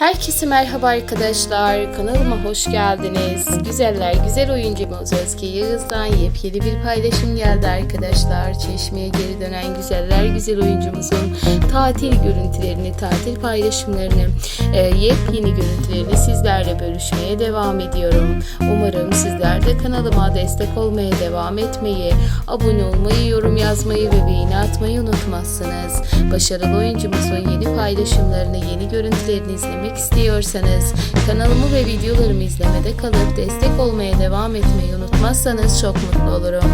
Herkese merhaba arkadaşlar. Kanalıma hoş geldiniz. Güzeller güzel oyuncumuz Özge Yağız'dan yepyeni bir paylaşım geldi arkadaşlar. Çeşmeye geri dönen güzeller güzel oyuncumuzun tatil görüntülerini, tatil paylaşımlarını, e, yepyeni görüntülerini sizlerle bölüşmeye devam ediyorum. Umarım sizler de kanalıma destek olmaya devam etmeyi, abone olmayı, yorum yazmayı ve beğeni atmayı unutmazsınız. Başarılı oyuncumuzun yeni paylaşımlarını, yeni görüntülerini izlemek istiyorsanız kanalımı ve videolarımı izlemede kalıp destek olmaya devam etmeyi unutmazsanız çok mutlu olurum.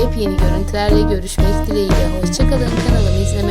Yepyeni görüntülerle görüşmek dileğiyle. Hoşçakalın kanalımı izlemede.